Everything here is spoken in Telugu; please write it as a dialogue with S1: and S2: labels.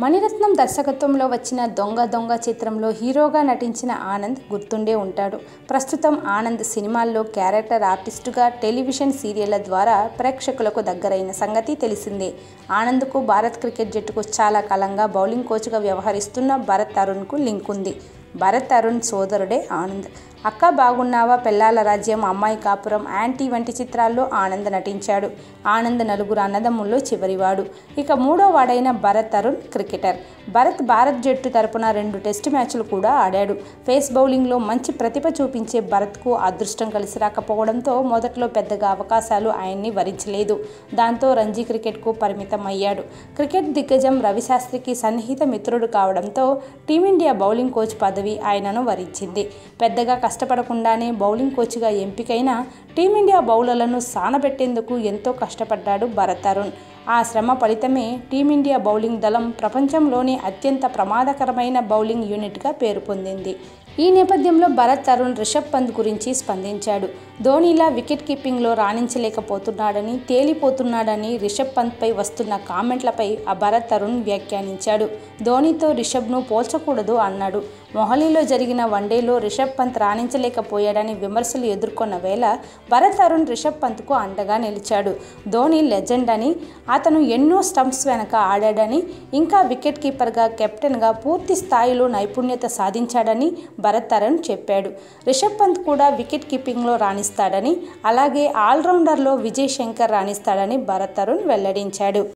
S1: మణిరత్నం దర్శకత్వంలో వచ్చిన దొంగ దొంగ చిత్రంలో హీరోగా నటించిన ఆనంద్ గుర్తుండే ఉంటాడు. ప్రస్తుతం ఆనంద్ సినిమాల్లో క్యారెక్టర్ ఆర్టిస్టుగా టెలివిజన్ సీరియళ్ళ ద్వారా ప్రేక్షకులకు దగ్గరైన సంగతి తెలిసిందే. ఆనంద్కు భారత్ క్రికెట్ జట్టుకు చాలా కాలంగా బౌలింగ్ కోచ్గా వ్యవహరిస్తున్న భరత్ అరుణ్కు లింక్ ఉంది. భరత్ అరుణ్ సోదరుడే ఆనంద్. అక్క బాగున్నావా? పెళ్ళాల రాజ్యం అమ్మాయి కాపురం యాంటీ వంటి చిత్రాల్లో ఆనంద్ నటించాడు. ఆనంద్ నలుగురు అన్నదమ్ముల్లో చివరివాడు. ఇక మూడో వాడైన భరత్ అరుణ్ క్రికెటర్. భరత్ భారత్ జట్టు తరపున రెండు టెస్ట్ మ్యాచ్లు కూడా ఆడాడు. ఫేస్ బౌలింగ్లో మంచి ప్రతిభ చూపించే భరత్కు అదృష్టం కలిసి రాకపోవడంతో మొదట్లో పెద్దగా అవకాశాలు ఆయన్ని వరించలేదు. దాంతో రంజీ క్రికెట్కు పరిమితం అయ్యాడు క్రికెట్ దిగ్గజం రవిశాస్త్రికి సన్నిహిత మిత్రుడు కావడంతో టీమిండియా బౌలింగ్ కోచ్ పదవి ఆయనను వరించింది. పెద్దగా కష్టపడకుండానే బౌలింగ్ కోచ్గా ఎంపికైన టీమిండియా బౌలర్లను సానబెట్టేందుకు ఎంతో కష్టపడ్డాడు భరత్ అరుణ్. ఆ శ్రమ ఫలితమే టీమిండియా బౌలింగ్ దళం ప్రపంచంలోనే అత్యంత ప్రమాదకరమైన బౌలింగ్ యూనిట్గా పేరు పొందింది. ఈ నేపథ్యంలో భరత్ అరుణ్ రిషబ్ పంత్ గురించి స్పందించాడు. ధోనీలా వికెట్ కీపింగ్లో రాణించలేకపోతున్నాడని తేలిపోతున్నాడని రిషబ్ పంత్పై వస్తున్న కామెంట్లపై ఆ భరత్ అరుణ్ వ్యాఖ్యానించాడు. ధోనీతో రిషబ్ను పోల్చకూడదు అన్నాడు. మొహాలీలో జరిగిన వన్డేలో రిషబ్ పంత్ రాణించలేకపోయాడని విమర్శలు ఎదుర్కొన్న వేళ భరత్ అరుణ్ రిషబ్ పంత్కు అండగా నిలిచాడు. ధోని లెజెండ్ అని అతను ఎన్నో స్టంప్స్ వెనక ఆడాడని ఇంకా వికెట్ కీపర్గా కెప్టెన్గా పూర్తి స్థాయిలో నైపుణ్యత సాధించాడని భరత్ అరుణ్ చెప్పాడు. రిషబ్ పంత్ కూడా వికెట్ కీపింగ్లో రాణిస్తాడని అలాగే ఆల్రౌండర్లో విజయ్ శంకర్ రాణిస్తాడని భరత్ అరుణ్ వెల్లడించాడు.